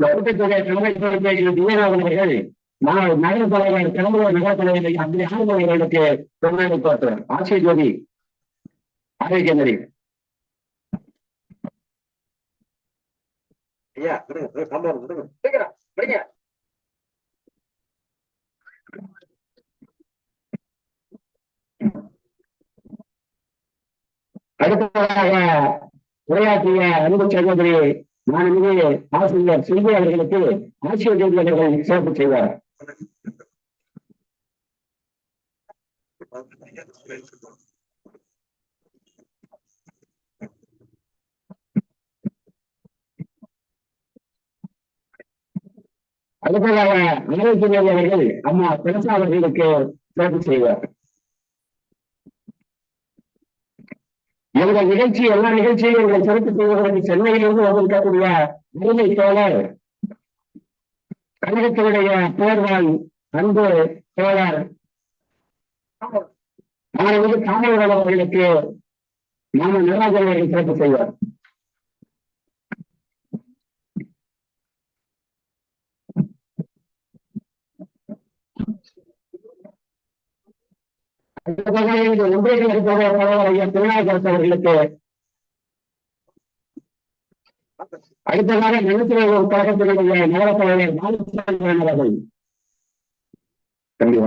கூட்டத்தொகை நகர தலைவர் பெரம்பலூர் நகர தலைவர் அப்படி ஆளுநர்களுக்கு பெருமை போட்டுறேன் ஆட்சி ஜோதி ஆரோக்கியமரி ஐயா அடுத்ததாக உரையாற்றிய அன்பு சகோதரி நான் இங்கே ஆசிரியர் செல்வி அவர்களுக்கு ஆசிரியர் ஜோதி அவர்கள் சிறப்பு செய்வார். அதுபோல ஆரோக்கிய அவர்கள் அம்மா பெருசா அவர்களுக்கு சிறப்பு செய்வார். எங்கள் நிகழ்ச்சி எல்லா நிகழ்ச்சியும் எங்களை சிறப்பு செய்வதற்கு சென்னையிலிருந்து வந்திருக்கக்கூடிய உரிமை தோழர் கழகத்தினுடைய பேர்வாள் அன்பு தோழர் மாணவர் காமராஜர் அவர்களுக்கு நாம நடராஜன் சிறப்பு செய்வார். அடுத்ததாக இந்த ஒன்றிய தலைவர் அவர்களுக்கு அடுத்ததாக நடுத்தர கழகத்தினுடைய நகர தலைவர் பாலச்சந்திரன் அவர்கள் தம்பி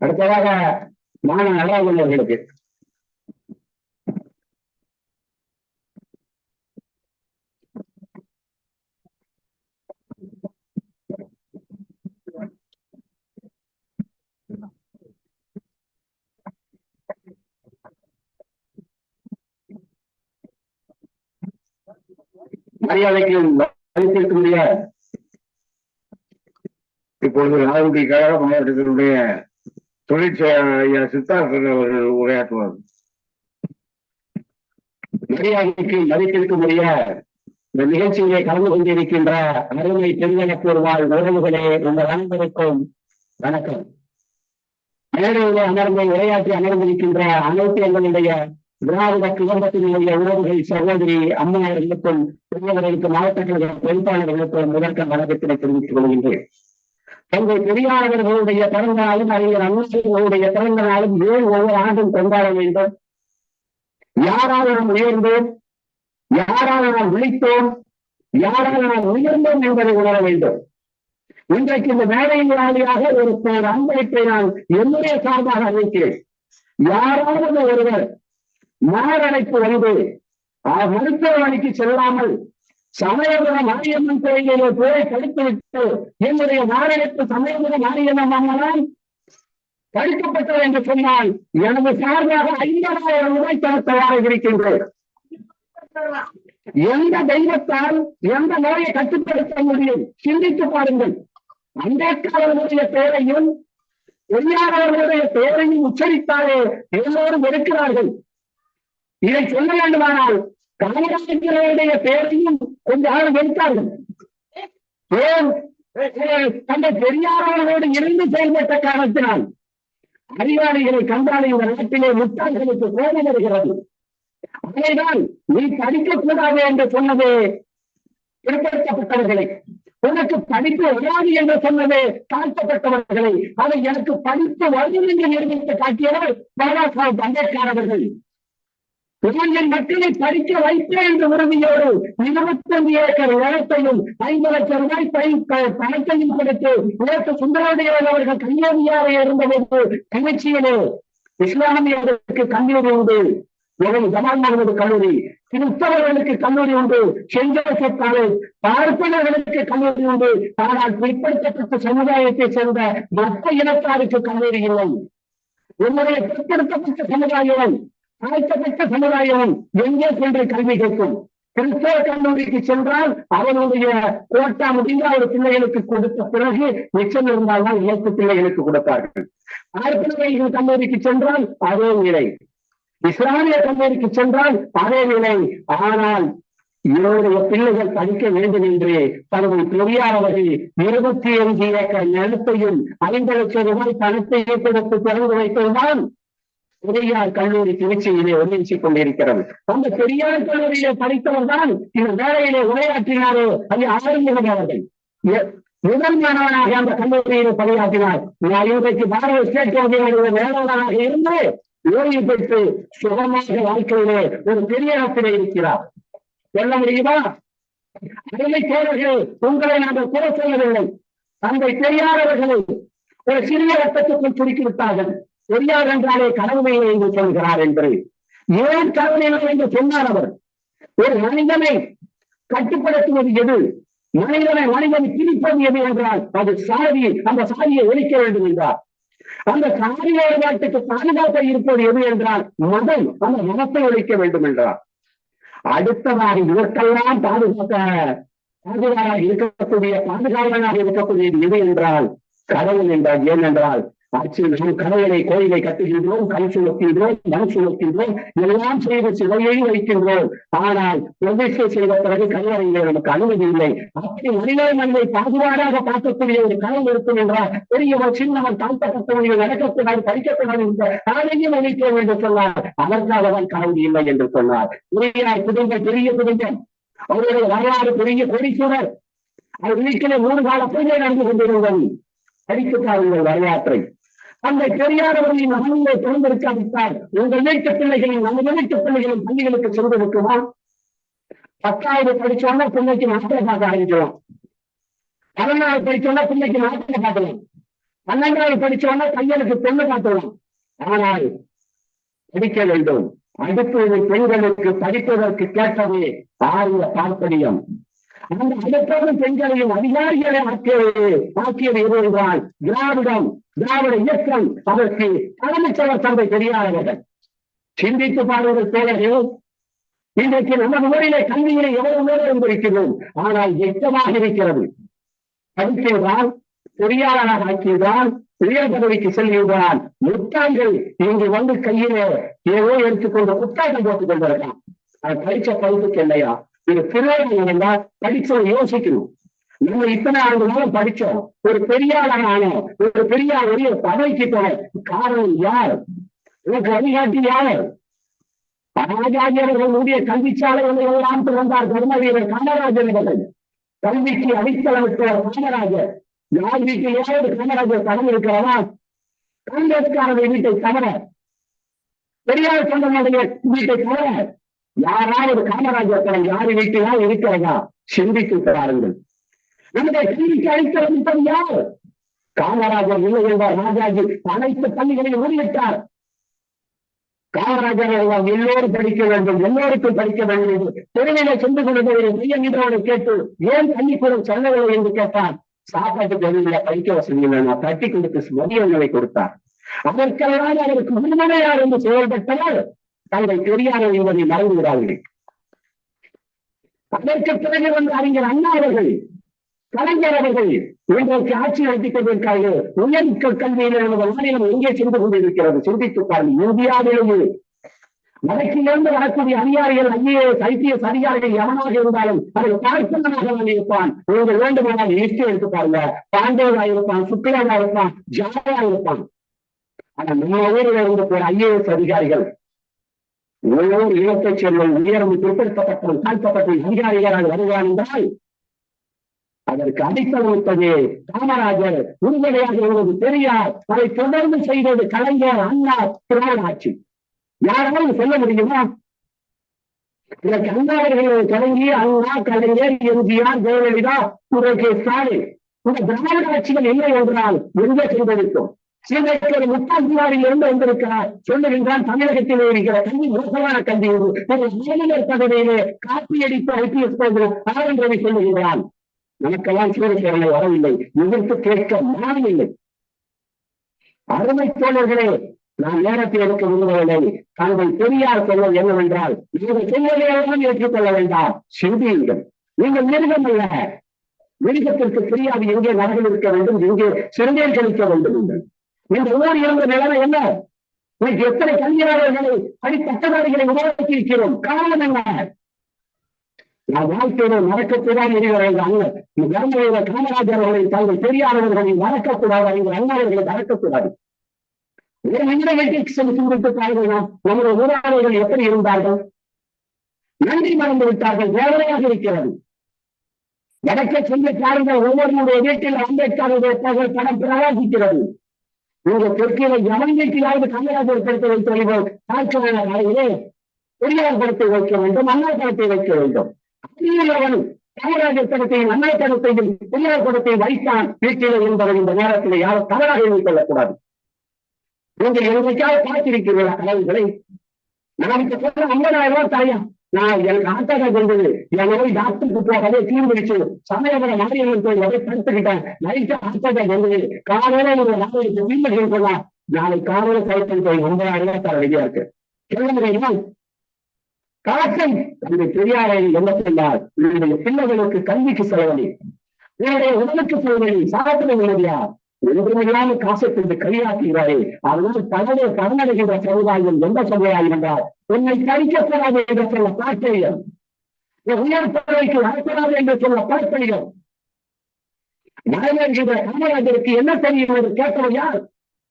அடுத்ததாக நடராஜன் அவர்களுக்கு மரியாதைக்கு மதிப்பிற்குரிய இப்பொழுது நாகூடி கழக மாவட்டத்தினுடைய தொழிற்செயலாளர் சித்தார்த்தன் அவர்கள் உரையாற்றுவார். மரியாதைக்கு மதிப்பிற்குரிய இந்த நிகழ்ச்சியிலே கலந்து கொண்டிருக்கின்ற அருமை பெருங்கணக்கூர் வாழ் உறவுகளே உங்கள் அனைவருக்கும் வணக்கம். மேடையிலே அமர்ந்து உரையாற்றி அமர்ந்திருக்கின்ற அனைத்து எங்களுடைய திராவிட குடும்பத்தினுடைய உறவுகள் சகோதரி அம்மா அவர்களுக்கும் பெரியவர்களுக்கு மாவட்ட கழக பொறுப்பாளர்களுக்கும் முதற்க வணக்கத்தினை தெரிவித்துக் கொள்கின்றேன். தந்தை பெரியாளர்களுடைய பிறந்த நாளும் அறிஞர் அண்ணாவுடைய பிறந்த நாளும் ஏன் ஒவ்வொரு ஆண்டும் கொண்டாட வேண்டும்? யாரால் நாம் உயர்ந்தோம்? யாரால் நாம் விழித்தோம்? யாரால் நாம் உயர்ந்தோம் என்பதை உணர வேண்டும். இன்றைக்கு இந்த மேடையின் ஒரு பேர் அன்பளிப்பை நான் என்னுடைய சார்பாக அறிவிக்கிறேன் யாராவது ஒருவர் மாரடைப்பு வந்து மருத்துவமனைக்கு செல்லாமல் சமயபுரம் மாரியம்மன் கோயிலிலே போய் படித்துவிட்டு என்னுடைய மாரடைப்பு சமயபுரம் மாரியம்மன் அம்மனால் தடுக்கப்பட்டது என்று சொன்னால் எனது சார்பாக ஐம்பதாயிரம் ரூபாய் தரத்தவாறு இருக்கின்றேன். எந்த தெய்வத்தால் எந்த நோயை கட்டுப்படுத்த முடியும்? சிந்தித்து பாருங்கள். அம்பேத்கர் அவர்களுடைய பெயரையும் பெரியார் அவர்களுடைய பெயரையும் உச்சரித்தாலே எல்லோரும் வெறுக்கிறார்கள். இதை சொல்ல வேண்டுமானால் காமராஜருடைய பேரையும் கொஞ்ச நாள் வெறுத்தார்கள் ஏன்? தந்தை பெரியாரோடு அவர்களோடு இருந்து செயல்பட்ட காரணத்தினால் அறிவாளிகளை கண்டால் இந்த நாட்டிலே முட்டாள்களுக்கு கோபம் வருகிறது. அதைதான் நீ படிக்கக்கூடாது என்று சொன்னது பிற்படுத்தப்பட்டவர்களை உனக்கு படிப்பு வராது என்று சொன்னது தாழ்த்தப்பட்டவர்களை அதை எனக்கு படிப்பு வரும் என்று நிரூபித்து காட்டியவர் பாபா சாஹிப் அம்பேத்கர் அவர்கள். இளைஞர் மக்களை படிக்க வைப்பேன் என்ற உறுதியோடு இருபத்தஞ்சு ஏக்கர் நிலத்தையும் ஐந்து லட்சம் ரூபாய் பை- பணத்தையும் கொடுத்து உலக சுந்தரவுடையவர் அவர்கள் கன்னியாகுமரியாக இருந்தபோது திருச்சியிலே இஸ்லாமியர்களுக்கு கல்லூரி உண்டு. உலகம் ஜமால் முகமது கல்லூரி. கிறிஸ்தவர்களுக்கு கல்லூரி உண்டு. Saint college. பார்ப்பனர்களுக்கு கல்லூரி உண்டு. ஆனால் பிற்படுத்தப்பட்ட சமுதாயத்தைச் சேர்ந்த மற்ற இனத்தாருக்கு கல்லூரி இல்லை உன்னுடைய பிற்படுத்தப்பட்ட சமுதாயம் தாழ்த்தப்பட்ட சமுதாயம் எங்கே சென்று கல்வி கேட்கும் கிறிஸ்தவ கல்லூரிக்கு சென்றால் அவனுடைய கோட்டா முடிந்து அவர் பிள்ளைகளுக்கு கொடுத்த பிறகு மிச்சம் இருந்தால்தான் இயக்க பிள்ளைகளுக்கு கொடுத்தார்கள் ஆயிரத்தி கல்லூரிக்கு சென்றால் அதே நிலை. இஸ்லாமிய கல்லூரிக்கு சென்றால் அதே நிலை. ஆனால் இவருடைய பிள்ளைகள் படிக்க வேண்டும் என்று தனது பெரியார் அவர்கள் இருபத்தி அஞ்சு ஏக்கர் நிலத்தையும் ஐந்து லட்சம் ரூபாய் பணத்தையும் கொடுத்து திறந்து வைத்ததுதான் பெரியார் கல்லூரி திருச்சியிலே ஒருங்கிச்சு கொண்டிருக்கிறது. அந்த பெரியார் கல்லூரியிலே படித்தவர் தான் இந்த வேலையிலே உரையாற்றினாரோ அது ஆரம்பிகம் அவர்கள். முதல் மாணவனாக அந்த கல்லூரியிலே பணியாற்றினார். நான் இன்றைக்கு பாரத ஸ்டேட் வங்கியினுடைய மேலாளராக இருந்து ஓய்வு பெற்று சுகமாக வாழ்க்கையிலே ஒரு பெரிய இடத்திலே இருக்கிறார். சொல்ல முடியுமா? அருமை தோழர்களே உங்களை நாங்கள் குறை சொல்லவில்லை. தந்தை பெரியார் அவர்களை ஒரு சிறிய ரத்தத்துக்குள் சுருக்கி விட்டார்கள் பெரியார் என்றாலே கடவுளை என்று சொல்கிறார் என்று. ஏன் கடவுளை என்று சொன்னார் அவர்? ஒரு மனிதனை கட்டுப்படுத்துவது எது? மனிதனை மனிதன் பிரிப்பது எது என்றால் அது சாதி அந்த சாதியை ஒழிக்க வேண்டும் என்றார். அந்த சாதி வேறுபாட்டுக்கு பாதுகாப்பாக இருப்பது எது என்றால் மதம் அந்த மதத்தை ஒழிக்க வேண்டும் என்றார். அடுத்ததாக இதற்கெல்லாம் பாதுகாக்க பாதுகாப்பாக இருக்கக்கூடிய பாதுகாவலனாக இருக்கக்கூடியது எது என்றால் கடவுள் என்றால் ஏனென்றால் ஆட்சியில் கடவுளை கோயிலை கட்டுகின்றோம் கல் சுழக்கின்றோம் மண் சுழக்கின்றோம் எல்லாம் செய்து சிலையை வைக்கின்றோம். ஆனால் பிரதிஷ்டை செய்த பிறகு கல்லறையிலே நமக்கு அனுமதி இல்லை. அப்படி மனித மனிதை பாதுகாடாக பார்க்கக்கூடிய ஒரு கடவுள் இருக்கும் என்றால் பெரியவர் சின்னவன் தாழ்த்தப்பட்டவர்கள் நடக்கக்கூடாது படிக்கக்கூடாது என்ற காலையும் அளிக்க வேண்டும் சொன்னார் அதற்காக தான் கடவுள் இல்லை என்று சொன்னார். உரியார் குடும்பம் பெரிய குடும்பம். அவருடைய வரலாறு பெரிய கோடீஸ்வரர். அவர் வீட்டிலே மூணு கால பூஜை நடந்து கொண்டிருந்தது. படித்து பாருங்கள் வரலாற்றை. அந்த பெரியார் அவர்களின் மகனிலே பிறந்திருக்காவிட்டால் உங்கள் வீட்டு பிள்ளைகளின் உங்கள் வீட்டு பிள்ளைகளின் பள்ளிகளுக்கு சென்றிருக்குமா பத்தாவது படிச்சோன்னா பிள்ளைக்கு மாத்திரை பார்க்க ஆரம்பிக்கலாம். பதினாறு படிச்சோன்னா பிள்ளைக்கு மாத்திரை காட்டலாம் பன்னெண்டாவது படிச்சோன்னா கையலுக்கு பெண்ணு காட்டலாம் ஆனால் படிக்க வேண்டும். அடுத்தது பெண்களுக்கு படிப்பதற்கு கேட்டதே ஆரிய பார்ப்பனியம் அந்த அடுத்தது பெண்களையும் அதிகாரிகளை ஆக்கியது ஆக்கியது எது என்றால் திராவிடம் திராவிட இயக்கம். அதற்கு தலைமைச்சவர் தந்தை பெரியாரவர்கள் சிந்தித்து பாருங்கள் தோழர்கள். இன்றைக்கு நமது ஊரிலே கல்வியிலே எவ்வளவு நேரம் இருந்திருக்கிறோம் ஆனால் எச்சமாக இருக்கிறது. படிக்கின்றால் பொறியாளராக ஆக்கியதால் உயர் பதவிக்கு செல்கின்றான் முட்டாள்கள் இங்கு வந்து கையிலே ஏதோ எடுத்துக்கொண்டு புத்தாக்கம் போட்டுக் கொண்டிருக்கான் அது படிச்ச இல்லையா? இந்த பிறகு படிச்சோம் யோசிக்கணும். நம்ம இத்தனை ஆண்டுகளும் படிச்சோம் ஒரு பெரியாளர் ஆனோம் ஒரு பெரியார் ஒரு பதவிக்கு போன காரணம் யார்? உனக்கு வழிகாட்டி யார்? ராஜாஜி அவர்களுடைய கல்விச்சாலைகளை எல்லாம் திறந்தார் தர்மவீரர் காமராஜர் அவர்கள். கல்விக்கு அடித்தளவிட்டார் காமராஜர். யார் வீட்டிலேயாவது காமராஜர் கடன் இருக்கிறதா காங்கிரஸ்காரர்கள் வீட்டை தவிர பெரியார் சொந்தனுடைய வீட்டை தவிர யாராவது காமராஜர் கடன் யார் வீட்டிலாம் இருக்கிறதா? சிந்தித்து பாருங்கள். நம்முடைய கல்விக்கு அடித்தளமிட்டது யார்? காமராஜர் இல்லை என்றார். ராஜாஜி அனைத்து பள்ளிகளையும் மூடிவிட்டார் காமராஜர் எல்லோரும் படிக்க வேண்டும். எல்லோருக்கும் படிக்க வேண்டும் என்று சென்று கொண்டு ஒரு மையம் என்றவனை கேட்டு ஏன் பள்ளிக்கூடம் செல்லவில்லை என்று கேட்டார். சாப்பாட்டு வெளியில படிக்க வசதி நான் தட்டி கொடுத்து மதிய உணவை கொடுத்தார். அதற்கெல்லாம் அவருக்கு முன்மனையார் என்று செயல்பட்டவர் தங்கள் பெரியார் என்பதை மறந்து விடாதீர்கள் அதற்கு பிறகு வந்த அறிஞர் அண்ணா அவர்கள் கலைஞர் அவர்கள் இன்றைக்கு ஆட்சி நடத்திக் கொண்டிருக்கிறார்கள் உயர் கல்வியில் நமது மாநிலம் எங்கே சென்று கொண்டிருக்கிறது சிந்தித்து பாருங்கள். இந்தியாவிலேயே வடக்கிலிருந்து வரக்கூடிய அதிகாரிகள் ஐஏஎஸ் ஐபிஎஸ் அதிகாரிகள் எவனாக இருந்தாலும் அதில் பார்ப்பனமாக இருப்பான். நீங்கள் வேண்டுமானால் லிஸ்ட் எடுத்து பாருங்க பாண்டேவா இருப்பான் சுக்லவா இருப்பான் ஜாவா இருப்பான். ஆனா நம்ம ஊரில் இருந்து போற ஐஏஎஸ் அதிகாரிகள் ஒவ்வொரு இனத்தைச் சேர்ந்த உயர்வு பிற்படுத்தப்பட்டவன் தாழ்த்தப்பட்ட அதிகாரிகளால் வருவான் என்றால் அதற்கு அடித்தளமிட்டது காமராஜர். உறுதுணையாக இருந்தது பெரியார். அதை தொடர்ந்து செய்தது கலைஞர் அண்ணா திராவிட யாராவது சொல்ல முடியுமா? இதற்கு அண்ணாவர்கள் தொடங்கி அண்ணா கலைஞர் எம்ஜிஆர் ஜெயலலிதா இன்றைக்கு ஸ்டாலின். இந்த திராவிட கட்சிகள் இல்லை என்றால் எங்கே சென்றிருக்கும்? சீதைக்கு ஒரு முத்தாட்சியாரில் இருந்து வந்திருக்கிறார். சொல்லுகின்றான் தமிழகத்தில் இருக்கிற கல்வி மோசமான கல்வி ஒரு மாநிலர் பதவியிலே காப்பி அடித்து ஐபிஎஸ் போகிறோம் ஆர் ரவி சொல்லுகின்றான். நமக்கெல்லாம் சூரியக்கிழமை வரவில்லை. எதிர்த்து கேட்க மாறவில்லை அருமை தோழர்களே நான் நேரத்தை எடுக்க விரும்பவில்லை. தாங்கள் பெரியார் சொல்வது என்னவென்றால் நீங்கள் செய்வதையெல்லாம் ஏற்றுக்கொள்ள வேண்டாம். சிந்தியுங்கள். நீங்கள் மிருகம் அல்ல. மிருகத்திற்கு தெரியாது எங்கே நரகம் இருக்க வேண்டும்? எங்கே சிறந்தேன் கழிக்க வேண்டும். என்று இந்த ஊர் இருந்த நிலைமை என்ன? இன்னைக்கு எத்தனை கல்வியாளர்களை அடிப்பட்டதாரிகளை உருவாக்கி இருக்கிறோம்? காரணம் என்ன? நான் வாழ்க்கையோட மறக்கக்கூடாது என்கிற எங்க இந்த தர்மபுர காமராஜர் அவர்களை தங்கள் பெரியாரவர்களை மறக்கக்கூடாது என்கிற அண்ணாவர்களை மறக்கக்கூடாது ஒரு நிமிடங்களுக்கு சென்று சிந்தித்து பாருங்கள் நம்முடைய உறவாளர்கள் எப்படி இருந்தார்கள்? நன்றி மறந்து விட்டார்கள். வேதனையாக இருக்கிறது. வடக்கே சென்று பாருங்கள். ஒவ்வொருடைய வீட்டில் அம்பேத்கருடைய புகழ் படம் பிரகாசிக்கிறது. உங்க தெற்கில எவன் வீட்டிலாவது படத்தை வைத்து வருவோம் தாழ்ச்சமான நாளையிலே பெரியார் படத்தை வைக்க வேண்டும் அண்ணா படத்தை வைக்க வேண்டும். அப்படியவன் காமராஜர் படத்தையும் அண்ணா படத்தையும் பெரியார் படத்தையும் வைத்தான் வீட்டில் என்பதை இந்த நேரத்தில் யாரும் தவறாக எண்ணிக்கொள்ளக்கூடாது. நீங்கள் என்றைக்காக பார்த்திருக்கிறீர்களா கனவுகளை? நமக்கு சொல்ல ஐம்பதாயிரம் ரூபாய் தாயம் நான் எனக்கு ஆட்டோட கொண்டது என் நோய் டாக்டருக்கு போகவே தீர்ந்துடுச்சு. சமயபுரம் மாரியம்மன் கோயில் வரை படுத்துக்கிட்டேன். நைட்டு ஆட்டோட கொண்டது காலையில ஒரு நாளைக்கு வீட்டுக்கு போலாம். நாளை காலையில கழுத்தல் போய் ஒன்பதாயிரம் ரூபாய் தர ரெடியா இருக்கு. சொல்ல முடியுமா கலக்கம் அந்த பெரியாரை என்ன சொன்னார் உங்களுடைய பிள்ளைகளுக்கு கல்விக்கு செலவழி. உங்களுடைய உடலுக்கு செலவழி. சாப்பிட உதவியா? ஒன்றுமையான காசை கொண்டு கையாக்குகிறாரே வந்து பலரை பலனடைகின்ற சமுதாயம் எந்த சமுதாயம் என்றால் உன்னை கழிக்கப்படாது என்று சொல்ல பார்ப்பையம் உயர் பதவிக்கு வரக்கூடாது என்று சொல்ல பார்ப்பையம் மறைவேறுகின்ற காமராஜருக்கு என்ன தெரியும் என்று கேட்டவர் யார்?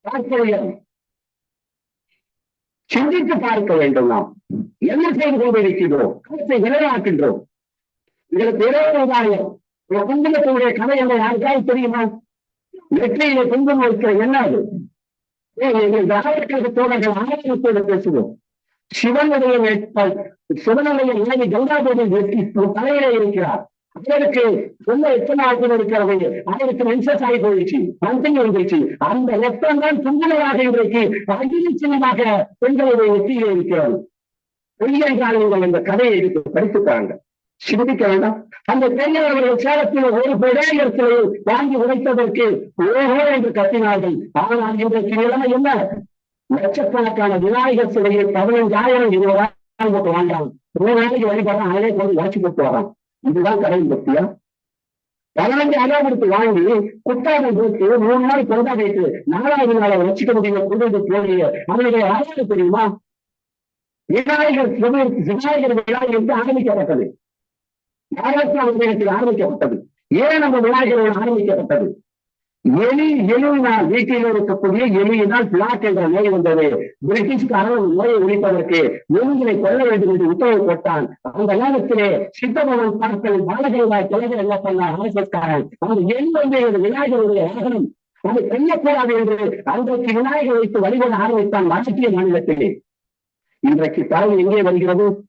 பார்ப்பையம் சிந்தித்து பார்க்க வேண்டும் நாம். என்ன செய்து கொண்டிருக்கின்றோம் கருத்தை நிலைநாட்டுகின்றோம் இதற்கு விரோதாயம் குங்குமத்தினுடைய கதை என்ற யாருக்காவது தெரியுமா? வெற்றியில குங்குமம் வைக்கிற என்ன அது திராவிட தோழர்கள் ஆயிரத்தோடு பேசுவோம். சிவனுடைய வேட்பால் சிவனுடைய இணைவி கங்காதேவி வெற்றி தலையில இருக்கிறார். அவருக்கு ரொம்ப எத்தனாவது இருக்கிறது. அவருக்கு மென்சஸ் ஆகி போயிடுச்சு மந்தம் இருந்துச்சு அந்த ரத்தம் தான் குங்குமமாக இன்றைக்கு சின்னமாக பெண்களுடைய வெற்றியில இருக்கிறது. பொய்யன் காலங்கள் இந்த கதையை எடுத்து படித்துத்தாங்க சிந்திக்க வேண்டாம். அந்த பெரியவர்கள் சேலத்தில் ஒரு பிரேயர்களை வாங்கி உடைத்ததற்கு ஓஹோ என்று கத்தினார்கள். ஆனால் இன்றைக்கு நிலைமை என்ன? லட்சக்கணக்கான விநாயகர் சிலையை பதினஞ்சாயிரம் இருபதாயிரம் போட்டு வாங்கலாம் ஒரு நாளைக்கு வழிபாடு அதே கொண்டு வாட்சி போட்டு வரான். இதுதான் கடவுள் பக்தியா பதினஞ்சு அதான் கொடுத்து வாங்கி குத்தாவை போட்டு மூணு நாள் பொருதா வைத்து நாலாவது நாளை வச்சுக்க முடியும்? கொண்டு போய் அவனுடைய அடையாளம் தெரியுமா? விநாயகர் விநாயகர் விழா என்று ஆரம்பிக்கப்பட்டது. ஆயிரத்தி ஒன்பதில் ஆரம்பிக்கப்பட்டது. ஏன் நம்ம விநாயகரோடு ஆரம்பிக்கப்பட்டது? எலி எலியினால் வீட்டில் இருக்கக்கூடிய எலியினால் பிளாக் என்ற நோய் வந்தது. பிரிட்டிஷ்காரன் நோயை ஒழிப்பதற்கு எலிகளை கொல்ல வேண்டும் என்று உத்தரவு போட்டான். அந்த நேரத்திலே சித்தபவன் பார்த்தல் பாலகராய் தலைவர் என்ன பண்ணார் ஆர்எஸ்எஸ்காரன்? அந்த எலி வந்து விநாயகருடைய வாகனம் அதை கொல்லக்கூடாது என்று அன்றைக்கு விநாயகர் வைத்து வழிபட ஆரம்பித்தான் ராஷ்டிரிய மாநிலத்திலே. இன்றைக்கு பறவை எங்கே வருகிறது?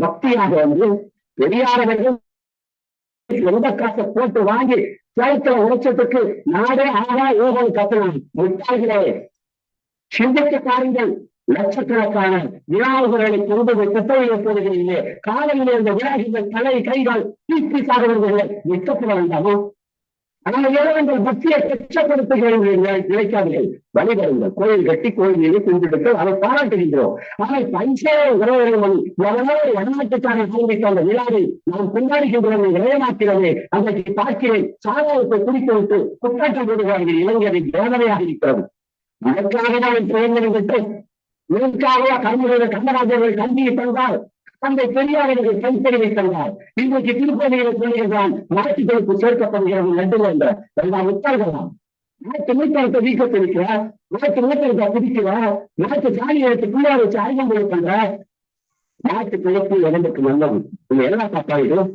பக்தியாக வந்து பெரியாரவர்கள் எந்த காசை போட்டு வாங்கி சேலத்துல உழைச்சதுக்கு நாடே ஆகா யோகம் கத்தலாம் முட்டாள்களே சிந்திக்க பாருங்கள் லட்சக்கணக்கான விநாயகர்களை கொண்டு போய் குப்பையை போடுகிறீர்களே. காலையில் இருந்த விநாயகர்கள் தலை கைகள் தீப்பி சாகுவதில்லை வெட்டப்பட வேண்டாமா? ஆனால் இறைவங்கள் பக்தியை கஷ்டப்படுத்துகிறீர்கள் நினைக்காதீர்கள். வழிபடுங்கள். கோயில் கட்டி கோயிலில் கும்பிடுங்கள் அதை பாராட்டுகின்றோம். ஆனால் பஞ்சே உறவுகள் எவனோ வடநாட்டுக்காரன் ஆரம்பித்த அந்த விழாவை நாம் கொண்டாடுகின்றோம் விளையாட்டுகிறதே அன்றைக்கு பார்க்கிறேன். சாதகத்தை குறித்து விட்டு குற்றாட்டம் போடுகிறார்கள் இளைஞரை வேதனையாக இருக்கிறது. அதற்காக தான் தேர்ந்தெடுத்து இதற்காக கர்மடைய கர்மராஜர்கள் கல்வியை தந்தால் தந்தை பெரியார்கள் கைத்தறிவை தந்தார் இன்றைக்கு திருப்பதியில சொல்லுகிறான் நாட்டுகளுக்கு சேர்க்கப்படுகிறது நண்டு என்ற எல்லாம் உத்தரகலாம் நாட்டு மூத்தரத்தை வீக்கத்திருக்கிறார் நாட்டு மூத்தரத்தை குடிக்கிறார் நாட்டு சாணி எடுத்து பிள்ளையார் வச்சு அறிமுறை பண்ற? நாட்டு பிழைப்பு உடம்புக்கு நல்லது. இது எல்லாம் தப்பாயிடும்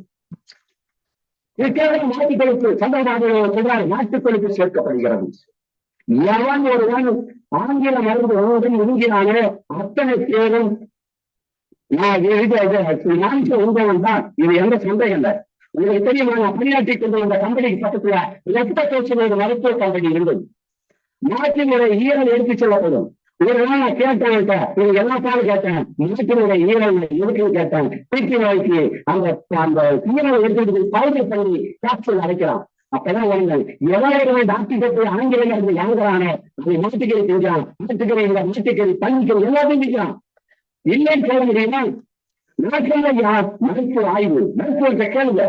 இதுக்காக நாட்டு கொழுப்பு சந்திரபாபு சொல்றாரு நாட்டுகளுக்கு சேர்க்கப்படுகிறது. எவன் ஒருவன் ஆங்கில மருந்து ஒன்றும் இறுங்கினானே அத்தனை பேரும் நான் இது நான்கு உங்கவன் தான். இது எந்த சந்தேகம் இல்லை. உங்களுக்கு தெரியுமா நான் பணியாற்றி கொண்டு இந்த கம்பெனிக்கு பக்கத்துல லெப்ட பேசுகிற ஒரு மருத்துவ கம்பெனி இருந்தது. மாற்றினுடைய ஈரல் எடுத்து செல்லப்படும். ஒரு நாள் நான் கேட்டேன் நீங்க எல்லா பாலும் கேட்டேன். மாற்றினுடைய ஈரல் இருக்குன்னு கேட்டேன். பீட்டி நோய்க்கு அந்த அந்த ஈரலை எடுத்துட்டு போய் பவுடர் பண்ணி கேப்சூல் அரைக்கிறான் அப்பதான் வருங்கள் எவ்வளவு டாக்டர் கேட்டு ஆங்கிலம் இருந்து வாங்குறானே அதை நாட்டுக்கறி செஞ்சான் நாட்டுக்கறி இந்த நாட்டுக்கறி பன்னிக்கறி எல்லாத்தையும் செஞ்சான் இல்லைன்னு சொல்ல முடியுமா? யார் மருத்துவ ஆய்வு? மருத்துவத்தை கேளுங்க.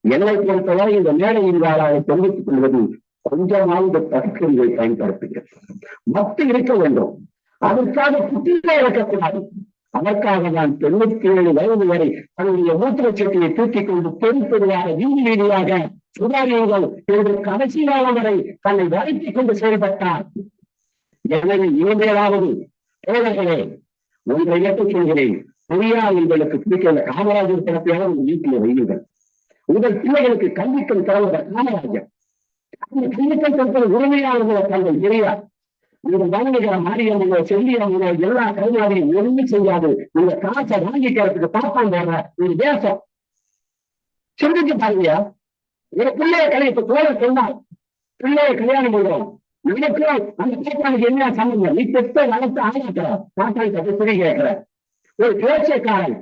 என்னை பொறுத்தவரை இந்த மேடையின் வாழாக தெரிவித்துக் கொள்வது கொஞ்சமாவது தடுக்கங்களை பயன்படுத்துகிறது. பக்தி இருக்க வேண்டும். அதற்காக புத்திரை இருக்கக்கூடாது. அதற்காக நான் தொண்ணூத்தி ஏழு வயது வரை தன்னுடைய மூத்திர சட்டியை தூக்கிக் கொண்டு பெரு பெருவாக வீதி வீதியாக சுதாரியுங்கள் என்று கடைசி காலம் வரை தன்னை வருத்திக் கொண்டு செயல்பட்டார். எனவே இனிமேலாவது தோழர்களே ஒன்றை ஏற்றுக்கொள்கிறேன் சொல்கிறேன். உங்களுக்கு பிடிக்கிற காமராஜர் படத்தையாக உங்கள் வீட்டில் வையுங்கள். உங்கள் பிள்ளைகளுக்கு கல்விக்கல் தலைவர் காமராஜர். அந்த கல்விக்கல் தற்போது உரிமையாளர்கள் தங்கள் பெரியார். இந்த வழங்குகிற மாரியம்மனோ செல்லியம்மனோ எல்லா கருமாவையும் ஒண்ணும் செய்யாது. உங்க காசை வாங்கிக்கிறதுக்கு பாப்பான் வேற ஒரு தேசம். சிந்திச்சு பாருங்க ஒரு பிள்ளைய கலை இப்ப தோழர் சொன்னார். பிள்ளைய கல்யாணம் பண்றோம் நமக்கு அந்த பாப்பானுக்கு என்ன சம்பந்தம் நீ பெத்த வளர்த்து ஆகிக்கிற பாப்பானுக்கு அப்படி சொல்லி கேட்கிற ஒரு பேச்சக்காரன்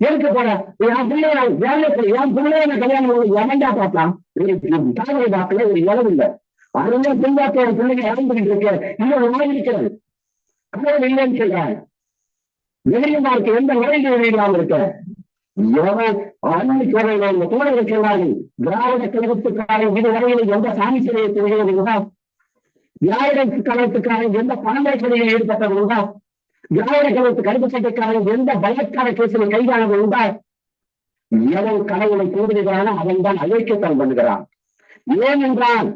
எதுக்கு போற? என் பிள்ளைய வேலைக்கு என் பிள்ளைய கல்யாணம் ஒரு எவன்டா பார்க்கலாம் ஒரு தாவரை பார்க்கல ஒரு இளவு இல்லை. அருமையா பிள்ளாக்க என் பிள்ளைங்க இறந்துகிட்டு இருக்க. இன்னொரு நோய் இருக்கிறது கடவுள் இல்லைன்னு சொல்றாங்க வெளியமா இருக்க. எந்த நோய்கள் வெளியிடாம இருக்க தோழர்கள் சொல்றார்கள் திராவிட கழகத்துக்காரன் இதுவரையில் எந்த சாமி சிலையை தெரிகிறதுங்களா திராவிட கழகத்துக்காரன் எந்த பணமை சிலையில் உண்டா? திராவிட கழகத்து கருப்பு சட்டக்காரன் எந்த பலத்கார கேசில் கைதானவர்கள் உண்டா? எவன் கடவுளை கூறுகிறானோ அவன் தான் அயோக்கியத்தனம் பண்ணுகிறான். ஏனென்றால்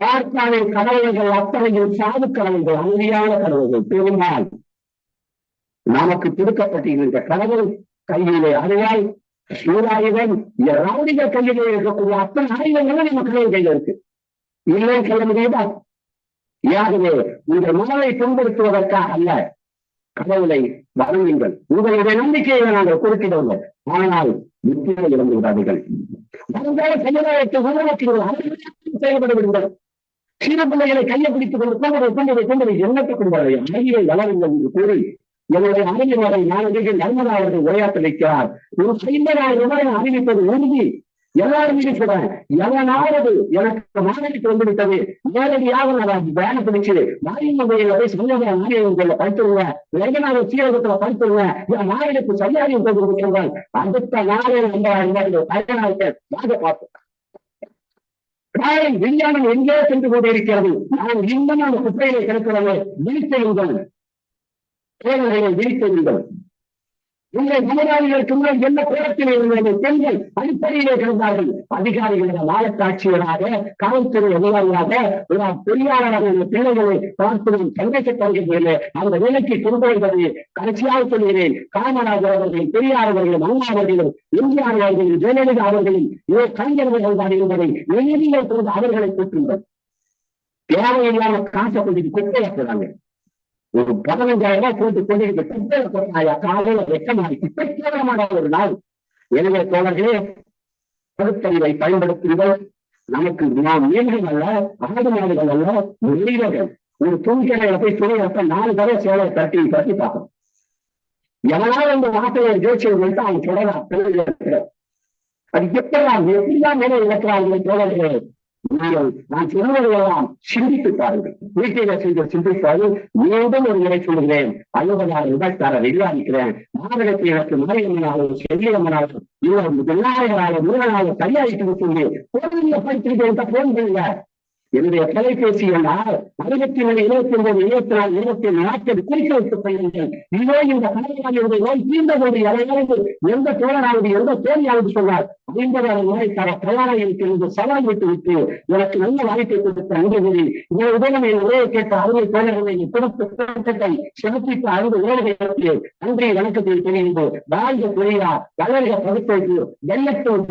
பார்த்தாவின் கடவுள்கள் அத்தனையும் சாது கடவுள்கள் அமைதியான கடவுள்கள் பெருமாள் நமக்கு கொடுக்கப்பட்டிருந்த கடவுள் கையிலே அதுவால் சூராயுதன் ரவுடிகள் கையிலே இருக்கக்கூடிய அத்தனை ஆயுதங்களும் நம்ம கடவுள் கையில இருக்கு. இல்லை சொல்ல முடியுமா? யாகவே இந்த மனதை புண்படுத்துவதற்காக அல்ல கடவுளை வணங்குங்கள். உங்களுடைய நம்பிக்கையை நாங்கள் கொடுக்கிறோம். ஆனால் முற்றிலும் இழந்து விடாதீர்கள் வருங்கால சமுதாயத்தை உருவாக்குகிறோம் செயல்பட விடுங்கள். பிள்ளைகளை கையை பிடித்துக் கொண்டு கொண்டு கொண்டு கொண்டு எண்ணத்தை கொண்டார்கள் அறிவை வளருங்கள் என்று கூறி என்னுடைய அறிஞர்களை நான் நிகழ்ச்சி நர்மதா அவர்கள் உரையாற்ற வைக்கிறார். ஒரு ஐம்பதாயிரம் ரூபாய் அறிவிப்பது உறுதி. எல்லாரும் இருக்கிறேன் எவனாவது எனக்கு மாநிலத்துக்கு வந்துவிட்டது நேரடியாக நான் பயணம் பிடிச்சு மாநில போய் சமூக மாநிலங்களை படித்துருவேன் வேகனாக சீரகத்துல படித்துருவேன் என் மாநிலத்துக்கு சரியாக கொடுக்கிறார்கள் அடுத்த நாளே ஐம்பதாயிரம் பயனாக வாங்க பார்ப்போம். விஞ்ஞானம் எங்கே சென்று கொண்டிருக்கிறது? நான் இன்னும் அந்த குப்பையிலே கிடக்கிறது விழித்தெழுங்கள் தேவைகளை விழித்தெழுங்கள் உங்கள் முதலாளிகளுக்கு முன்னால் என்ன கோலத்தில் இருந்தது? பெண்கள் அடிப்படையிலே கிடந்தார்கள் அதிகாரிகளிடம் மாவட்டாட்சியராக காவல்துறை அதிகாரியாக ஒரு பொறியாளராக இந்த பிள்ளைகளை பார்ப்பதும் சந்தேக தருகின்றன அந்த வேலைக்கு கொண்டு வருவது கடைசியாக சொல்கிறேன். காமராஜர் அவர்கள் பெரியார் அவர்களும் அண்ணா அவர்களும் எம்ஜிஆர் அவர்களும் ஜெயலலிதா அவர்களும் இதோ கலைஞர்கள் தான் என்பதை வெளியே கொண்டு அவர்களை கூட்டுங்கள். தேவையில்லாம காசை கொஞ்சம் குப்பையாக்குறாங்க ஒரு பதினஞ்சாயிரம் ரூபாய் போட்டு கொண்டிருக்க குப்பையில போறாயா காலையில வெட்டமாறி குப்பை கேவலமான ஒரு நாள். எனவே தோழர்களே பகுத்தறிவை பயன்படுத்துங்கள். நமக்கு நாம் மீன்கள் அல்ல ஆடு மாடுகள் அல்ல மனிதர்கள் ஒரு துணிக்கடையில போய் துணி வைப்ப நாலு தடவை சேலை தட்டி தட்டி பார்க்கணும். எவனால இந்த வார்த்தையை ஜோசியம் அவன் தொடரலாம் அது எப்படிலாம் எப்படிலாம் மேலே இழக்கிறார்கள் தோழர்களே? நீங்கள் நான் சொல்வதையெல்லாம் சிந்தித்து பாருங்கள் வீட்டில செஞ்ச சிந்திப்பாரு மீண்டும் ஒரு முறை சொல்கிறேன் அறுபதாயிரம் ரூபாய் தர ரெடியா மாநிலத்தில் எனக்கு மாரியம்மனாலும் செல்லியம்மனாலும் இல்லை விநாயகராலும் முருகனாலும் சரியாயிட்டு சொல்லி போன் படிச்சுட்டு போன் பண்ணுங்க என்னுடைய தொலைபேசி என்னால் அறுபத்தி மூணு இருபத்தி ஒன்பது இருபத்தி நாலு இருபத்தி நாற்பது குறிக்க வைத்து பயிர்கள் இதோ இந்த கணக்கான நோய் தீர்ந்தபோது யாரையாவது எந்த தோழனாவது எந்த தோழியாவது சொன்னார் ஐம்பதாயிரம் ரூபாய் தர தயாராக இருக்கிறது சவால் விட்டு விட்டு எனக்கு நல்ல வாய்ப்பை கொடுத்த அன்புகளை இந்த உதவி என் உரையை கேட்ட அருமை தோழர்களை திட்டத்தை சிறப்பித்த அறுபது உறவுகளுக்கு நன்றி வணக்கத்தை தெரிந்து வாழ்க பொழியா வளர்க பகுத்தறிவு வெள்ளத்தோடு